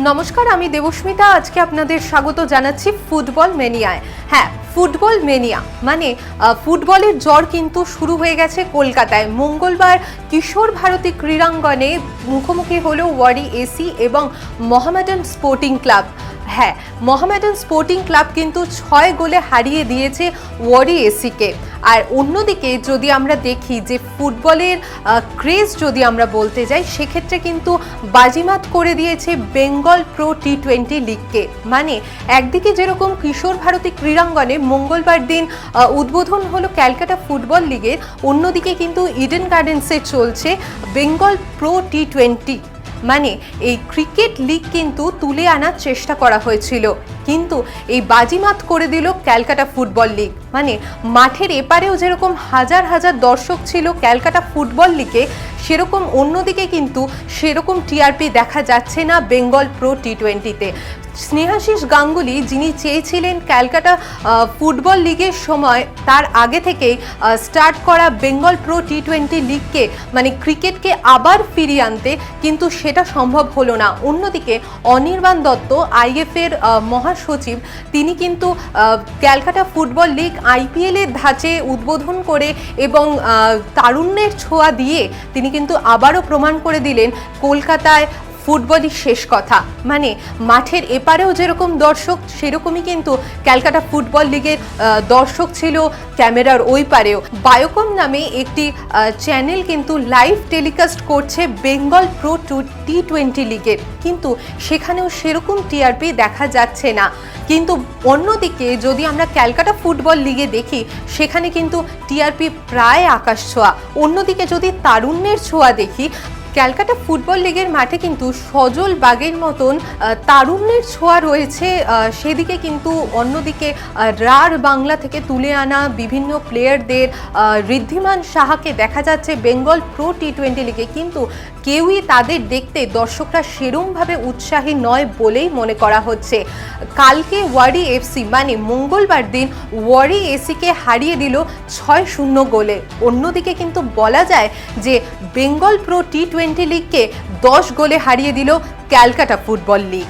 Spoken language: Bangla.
নমস্কার, আমি দেবস্মিতা। আজকে আপনাদের স্বাগত জানাচ্ছি ফুটবল মেনিয়ায়। হ্যাঁ ফুটবল মেনিয়া মানে ফুটবলের জ্বর কিন্তু শুরু হয়ে গেছে কলকাতায়। মঙ্গলবার কিশোর ভারতী ক্রীড়াঙ্গনে মুখোমুখি হলো ওয়ারি এসি এবং মোহামেডান স্পোর্টিং ক্লাব। হ্যাঁ মোহামেডান স্পোর্টিং ক্লাব কিন্তু ছয় গোলে হারিয়ে দিয়েছে ওয়ারি এসিকে। আর অন্যদিকে যদি আমরা দেখি যে ফুটবলের ক্রেজ যদি আমরা বলতে যাই, সেক্ষেত্রে কিন্তু বাজিমাত করে দিয়েছে বেঙ্গল প্রো টি টোয়েন্টি লিগকে। মানে একদিকে যেরকম কিশোর ভারতী ক্রীড়াঙ্গনে মঙ্গলবার দিন উদ্বোধন হলো ক্যালকাটা ফুটবল লিগের, অন্যদিকে কিন্তু ইডেন গার্ডেন্সে চলছে বেঙ্গল প্রো টি টোয়েন্টি মানে এই ক্রিকেট লিগ কিন্তু তুলে আনার চেষ্টা করা হয়েছিল। কিন্তু এই বাজিমাত করে দিল ক্যালকাটা ফুটবল লিগ। মানে মাঠের এপারেও যেরকম হাজার হাজার দর্শক ছিল ক্যালকাটা ফুটবল লিগে, সেরকম অন্যদিকে কিন্তু সেরকম টিআরপি দেখা যাচ্ছে না বেঙ্গল প্রো টি টোয়েন্টিতে। স্নেহাশিস গাঙ্গুলি যিনি চেয়েছিলেন ক্যালকাটা ফুটবল লিগের সময়, তার আগে থেকেই স্টার্ট করা বেঙ্গল প্রো টি টোয়েন্টি লিগকে মানে ক্রিকেটকে আবার ফিরিয়ে আনতে, কিন্তু সেটা সম্ভব হলো না। অন্যদিকে অনির্বাণ দত্ত আইএফের মহাসচিব তিনি কিন্তু ক্যালকাটা ফুটবল লিগ আইপিএলের ধাঁচে উদ্বোধন করে এবং তারুণ্যের ছোঁয়া দিয়ে তিনি কিন্তু আবারও প্রমাণ করে দিলেন, কলকাতায় ফুটবলই শেষ কথা। মানে মাঠের এপারেও যেরকম দর্শক, সেরকমই কিন্তু ক্যালকাটা ফুটবল লিগের দর্শক ছিল ক্যামেরার ওই পারেও। বায়োকম নামে একটি চ্যানেল কিন্তু লাইভ টেলিকাস্ট করছে Bengal pro two T twenty লিগের। কিন্তু সেখানেও সেরকম টিআরপি দেখা যাচ্ছে না। কিন্তু অন্যদিকে যদি আমরা ক্যালকাটা ফুটবল লিগে দেখি, সেখানে কিন্তু টিআরপি প্রায় আকাশ ছোঁয়া। অন্যদিকে যদি তারুণ্যের ছোঁয়া দেখি ক্যালকাটা ফুটবল লিগের মাঠে কিন্তু সজল বাগের মতন তারুণ্যের ছোঁয়া রয়েছে। সেদিকে কিন্তু অন্যদিকে রার বাংলা থেকে তুলে আনা বিভিন্ন প্লেয়ারদের ঋদ্ধিমান সাহাকে দেখা যাচ্ছে বেঙ্গল প্রো টি টোয়েন্টি লিগে। কিন্তু কেউই তাদের দেখতে দর্শকরা সেরমভাবে উৎসাহী নয় বলেই মনে করা হচ্ছে। কালকে ওয়ারি এফসি মানে মঙ্গলবার দিন ওয়ারি এসিকে হারিয়ে দিল ছয় শূন্য গোলে। অন্যদিকে কিন্তু বলা যায় যে বেঙ্গল প্রো টি টোয়েন্টি লিগকে দশ গোলে হারিয়ে দিল ক্যালকাটা ফুটবল লিগ